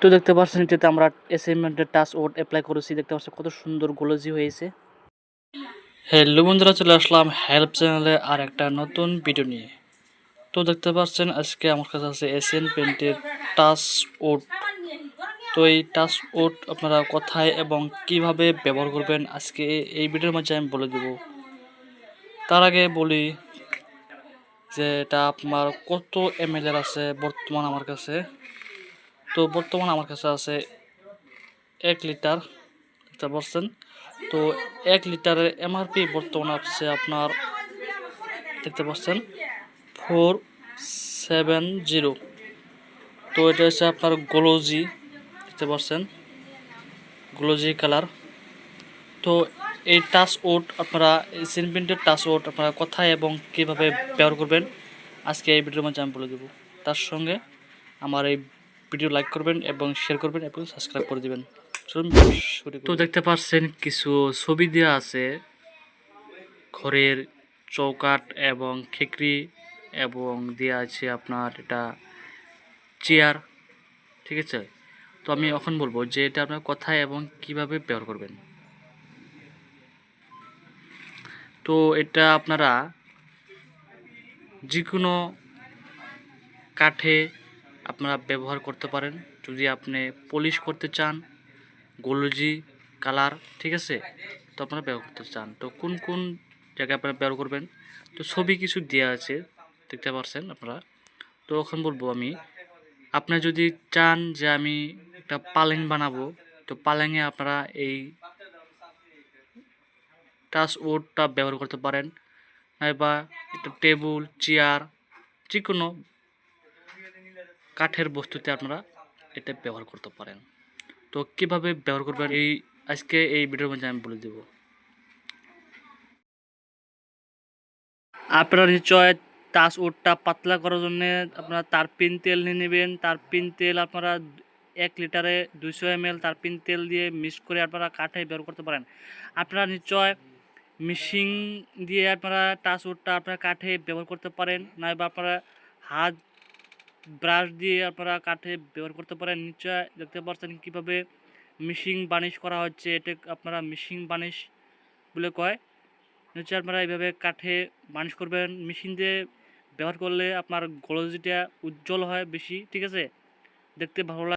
তো দেখতে পাচ্ছেন এটাতে আমরা অ্যাসাইনমেন্টের টাচ ওড অ্যাপ্লাই করেছি। দেখতে পাচ্ছেন কত সুন্দর গোলজি হয়েছে। হ্যালো বন্ধুরা, চলে আসলাম হেল্প চ্যানেলে আর একটা নতুন ভিডিও নিয়ে। তো দেখতে পাচ্ছেন আজকে আমার কাছে আছে এসএন পেন্টের টাচ ওড তো এই টাচ ওড আপনারা কোথায় এবং কীভাবে ব্যবহার করবেন আজকে এই ভিডিওর মাঝে আমি বলে দেব। তার আগে বলি যে এটা আপনার কত এম আছে বর্তমান আমার কাছে। তো বর্তমান আমার কাছে আছে এক লিটার দেখতে পাচ্ছেন তো এক লিটারের এমআরপি বর্তমানে আছে আপনার, দেখতে পাচ্ছেন ফোর সেভেন জিরো তো এটা হচ্ছে আপনার গ্লোজি দেখতে পাচ্ছেন গ্লোজি কালার তো এই টাচ ওট আপনারা সিনপেন্টের টাচ ওট আপনারা কোথায় এবং কীভাবে ব্যবহার করবেন, আজকে এই ভিডিওর মাঝে আমি বলে দেবো। তার সঙ্গে আমার এই ভিডিও লাইক করবেন এবং শেয়ার করবেন এবং সাবস্ক্রাইব করে দেবেন। তো দেখতে পাচ্ছেন কিছু ছবি দেওয়া আছে। ঘরের চৌকাট এবং খেকরি এবং দেওয়া আছে আপনার এটা চেয়ার ঠিক আছে? তো আমি এখন বলব যে এটা আপনার কোথায় এবং কীভাবে ব্যবহার করবেন। তো এটা আপনারা যে কোনো কাঠে আপনারা ব্যবহার করতে পারেন। যদি আপনি পলিশ করতে চান, গোলজি কালার ঠিক আছে? তো আপনারা ব্যবহার করতে চান। তো কোন কোন জায়গায় আপনারা ব্যবহার করবেন? তো ছবি কিছু দেওয়া আছে, দেখতে পারছেন আপনারা? তো এখন বলব আমি, আপনি যদি চান যে আমি একটা পালেং বানাবো, তো পালেঙে আপনারা এই টাচ উডটা ব্যবহার করতে পারেন। বা একটা টেবিল চেয়ার যে কোনো কাঠের বস্তুতে আপনারা এটা ব্যবহার করতে পারেন। তো কীভাবে ব্যবহার করবেন? এই আজকে এই ভিডিওর মধ্যে আমি বলে দেব। আপনারা নিশ্চয় টাচ উডটা পাতলা করার জন্য আপনারা তার পিন তেল নিয়ে নেবেন। তার পিন তেল আপনারা এক লিটারে দুইশো এম এল তার পিন তেল দিয়ে মিক্স করে আপনারা কাঠে ব্যবহার করতে পারেন। আপনারা নিশ্চয় মিশিং দিয়ে আপনারা টাচ উডটা আপনারা কাঠে ব্যবহার করতে পারেন। নয়বা আপনারা হাত ব্রাশ দিয়ে আপনারা কাঠে ব্যবহার করতে পারেন। নিশ্চয় দেখতে পাচ্ছেন কীভাবে মিশিং বানিশ করা হচ্ছে। এটা আপনারা মিশিং বানিশ বলে কয়। নিশ্চয় আপনারা এইভাবে কাঠে বানিশ করবেন। মেশিন দিয়ে ব্যবহার করলে আপনার গলজিটা উজ্জ্বল হয় বেশি, ঠিক আছে? দেখতে ভালো লাগে